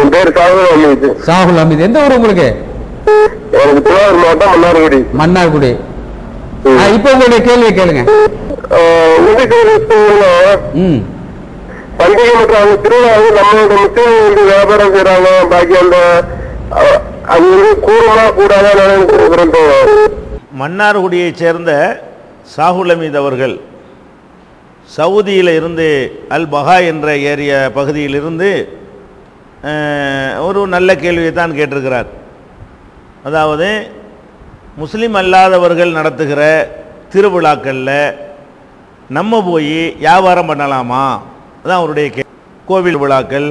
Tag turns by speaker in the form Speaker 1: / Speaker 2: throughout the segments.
Speaker 1: என் பேர் சாகுல் அமீது
Speaker 2: எந்த ஊர் உங்களுக்கு?
Speaker 1: மன்னார்குடி.
Speaker 2: மன்னார்குடி. இப்போ உங்களுடைய கேள்வியை கேளுங்க.
Speaker 1: பண்டிகை மற்றும் அந்த திருவிழா வந்து நம்மளோட முஸ்லீம் வந்து வியாபாரம் செய்யறாங்க பாக்கி அந்த அது வந்து கூடுமா கூடாதா விரும்புவோம்
Speaker 3: மன்னார்குடியைச் சேர்ந்த சாகுல் அமீத் அவர்கள் சவுதியில் இருந்து அல் பஹா என்ற ஏரிய பகுதியிலிருந்து ஒரு நல்ல கேள்வியை தான் கேட்டிருக்கிறார். அதாவது முஸ்லீம் அல்லாதவர்கள் நடத்துகிற திருவிழாக்களில் நம்ம போய் வியாபாரம் பண்ணலாமா? அதான் அவருடைய கே கோவில் விழாக்கள்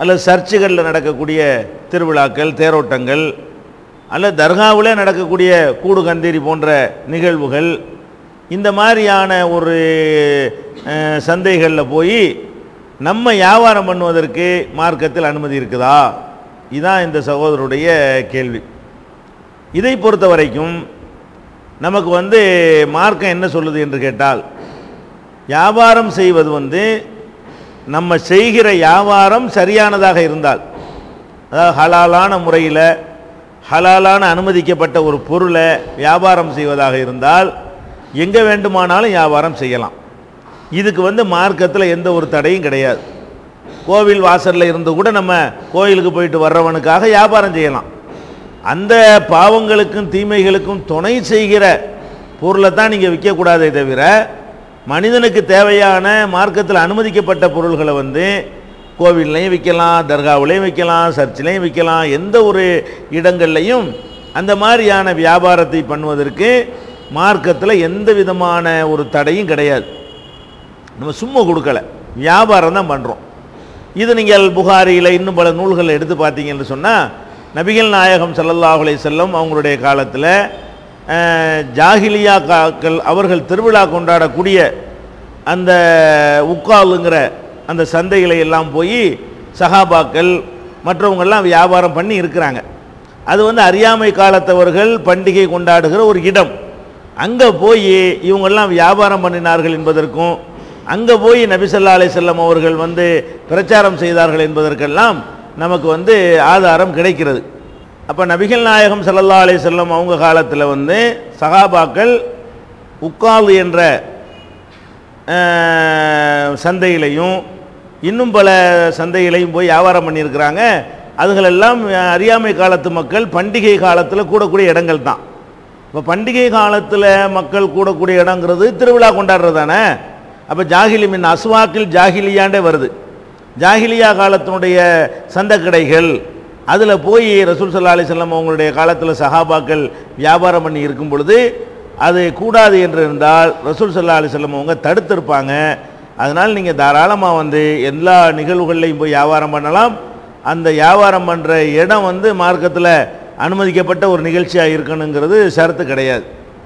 Speaker 3: அல்லது சர்ச்சுகளில் நடக்கக்கூடிய திருவிழாக்கள் தேரோட்டங்கள் அல்ல தர்காவில் நடக்கக்கூடிய கூடு கந்தேரி போன்ற நிகழ்வுகள் இந்த மாதிரியான ஒரு சந்தைகளில் போய் நம்ம வியாபாரம் பண்ணுவதற்கு மார்க்கத்தில் அனுமதி இருக்குதா? இதுதான் இந்த சகோதரருடைய கேள்வி. இதை பொறுத்த வரைக்கும் நமக்கு வந்து மார்க்கம் என்ன சொல்லுது என்று கேட்டால் வியாபாரம் செய்வது வந்து நம்ம செய்கிற வியாபாரம் சரியானதாக இருந்தால் அதாவது ஹலாலான முறையில் ஹலாலான அனுமதிக்கப்பட்ட ஒரு பொருளை வியாபாரம் செய்வதாக இருந்தால் எங்கே வேண்டுமானாலும் வியாபாரம் செய்யலாம். இதுக்கு வந்து மார்க்கத்தில் எந்த ஒரு தடையும் கிடையாது. கோவில் வாசலில் இருந்து கூட நம்ம கோயிலுக்கு போயிட்டு வர்றவனுக்காக வியாபாரம் செய்யலாம். அந்த பாவங்களுக்கும் தீமைகளுக்கும் துணை செய்கிற பொருளை தான் நீங்கள் விற்கக்கூடாதே தவிர மனிதனுக்கு தேவையான மார்க்கத்தில் அனுமதிக்கப்பட்ட பொருள்களை வந்து கோவில்லையும் விற்கலாம் தர்காவிலையும் விற்கலாம் சர்ச்சிலையும் விற்கலாம் எந்த ஒரு இடங்கள்லையும் அந்த மாதிரியான வியாபாரத்தை பண்ணுவதற்கு மார்க்கத்தில் எந்த விதமான ஒரு தடையும் கிடையாது. நம்ம சும்மா கொடுக்கல. வியாபாரம் தான் பண்ணுறோம் இது நீங்கள் புகாரியில் இன்னும் பல நூல்களை எடுத்து பார்த்தீங்கன்னு சொன்னால் நபிகள் நாயகம் ஸல்லல்லாஹு செல்லும் செல்லம் அவங்களுடைய காலத்தில் ஜாகிலியா காக்கள் அவர்கள் திருவிழா கொண்டாடக்கூடிய அந்த உக்காலுங்கிற அந்த சந்தைகளை எல்லாம் போய் சஹாபாக்கள் மற்றவங்கெல்லாம் வியாபாரம் பண்ணி இருக்கிறாங்க. அது வந்து அறியாமை காலத்தவர்கள் பண்டிகை கொண்டாடுகிற ஒரு இடம். அங்கே போய் இவங்கெல்லாம் வியாபாரம் பண்ணினார்கள் என்பதற்கும் அங்கே போய் நபிசல்லா அலை செல்லம் அவர்கள் வந்து பிரச்சாரம் செய்தார்கள் என்பதற்கெல்லாம் நமக்கு வந்து ஆதாரம் கிடைக்கிறது. அப்போ நபிகள் நாயகம் சல்லல்லா அலைஹி செல்லம் அவங்க காலத்தில் வந்து சகாபாக்கள் உக்காது என்ற சந்தையிலையும் இன்னும் பல சந்தைகளையும் போய் வியாபாரம் பண்ணியிருக்கிறாங்க. அதுகளெல்லாம் அறியாமை காலத்து மக்கள் பண்டிகை காலத்தில் கூடக்கூடிய இடங்கள் தான். இப்போ பண்டிகை காலத்தில் மக்கள் கூடக்கூடிய இடங்கிறது திருவிழா கொண்டாடுறது தானே அப்போ ஜாகிலி மின் அஸ்வாக்கில் ஜாகிலியாண்டே வருது. ஜாகிலியா காலத்தினுடைய சந்தக்கடைகள் அதில் போய் ரசூல் சல்லா அலிசல்லாம் அவங்களுடைய காலத்தில் சஹாபாக்கள் வியாபாரம் பண்ணி இருக்கும் பொழுது அது கூடாது என்று இருந்தால் ரசூல் சல்லா அலிசல்லம் அவங்க தடுத்திருப்பாங்க. அதனால் நீங்கள் தாராளமாக வந்து எல்லா நிகழ்வுகள்லையும் போய் வியாபாரம் பண்ணலாம். அந்த வியாபாரம் பண்ணுற இடம் வந்து மார்க்கத்தில் அனுமதிக்கப்பட்ட ஒரு நிகழ்ச்சியாக இருக்கணுங்கிறது ஷரத்து கிடையாது.